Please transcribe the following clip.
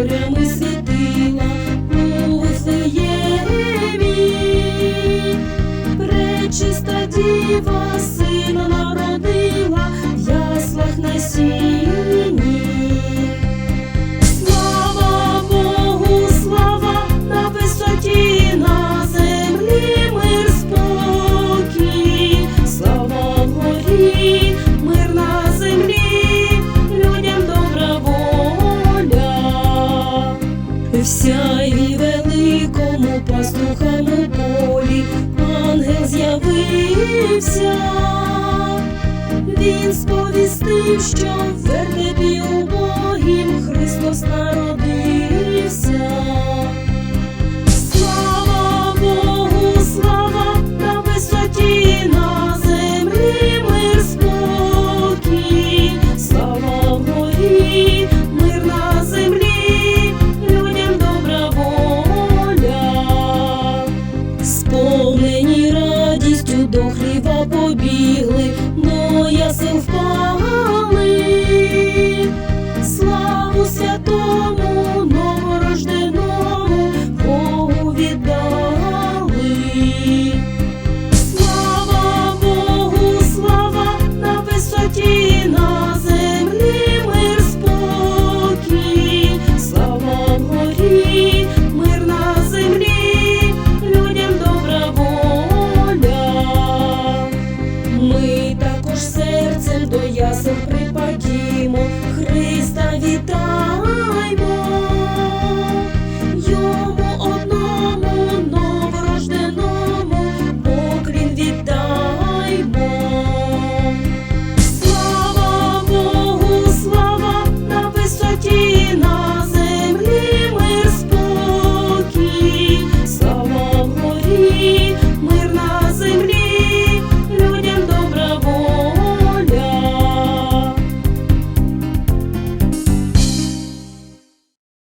зорями світила у Вифлеємі. Пречиста діва сина народила в яслах на. Слава Богу, слава на висоті на землі мир спокій, слава горі. Тим, що в вертепі убогім Христос народився. Христа вітаємо.